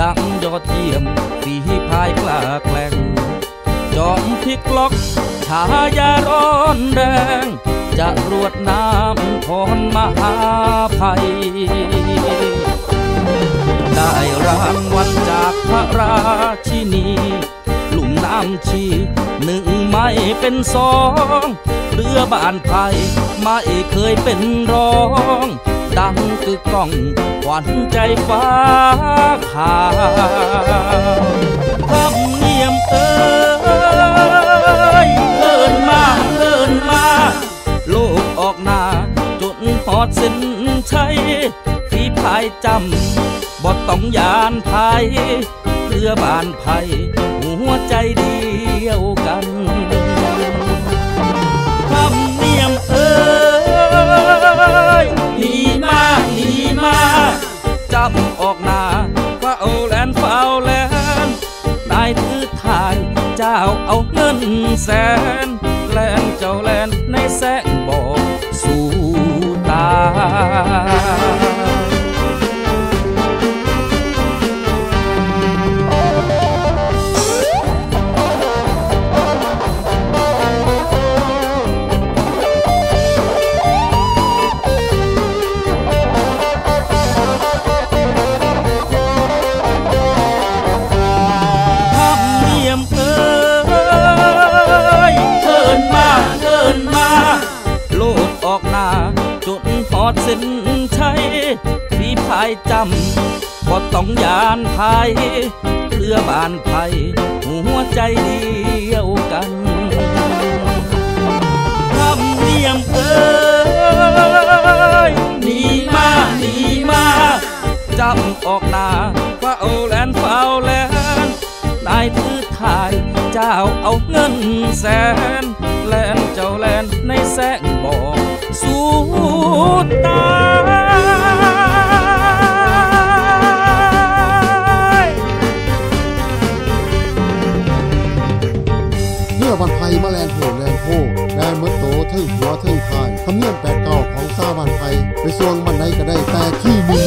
ดังยอดเยี่ยมฝีพายกล้าแกล้ง อมพลิกล็อกชายาร้อนแรง จะรวดน้ำพรมหาภัย ได้รางวัลจากพระราชินีลุ่มน้ำชีหนึ่งไม่เป็นสองเรือบ้านไผ่ไม่เคยเป็นรอง ดังกึกก้องขวัญใจฟ้าขาว ออกหน้า จนหอดส้นชัยฝีพายจำบ่ต้องยานภัยเรือบานไผ่หัวใจเดียวกันคำเนียมเอ้ยหนีมาหนีมาจำออกหน้าเฝ้าแลนเฝ้าแลนได้ถือทายเจ้าเอาเงินแสนแลนเจ้าแลนในแสงบอกายจำบ่ต้องยานพายเรือบานไผ่หัวใจเดียวกันคำเนียมเอ้ยหนีมาหนีมาจำออกนาเฝ้าแลนเฝ้าแลนได้ถือถ่ายเจ้าเอาเงินแสนแลนเจ้าแลนในแสงบอกสู่ตา โพแลนเมื่อโตทึ่งหัวทึ่งทายคำเนียมแปดเก่าของซาบันไทย ไปสวงมันใดก็ได้แต่ขี้มี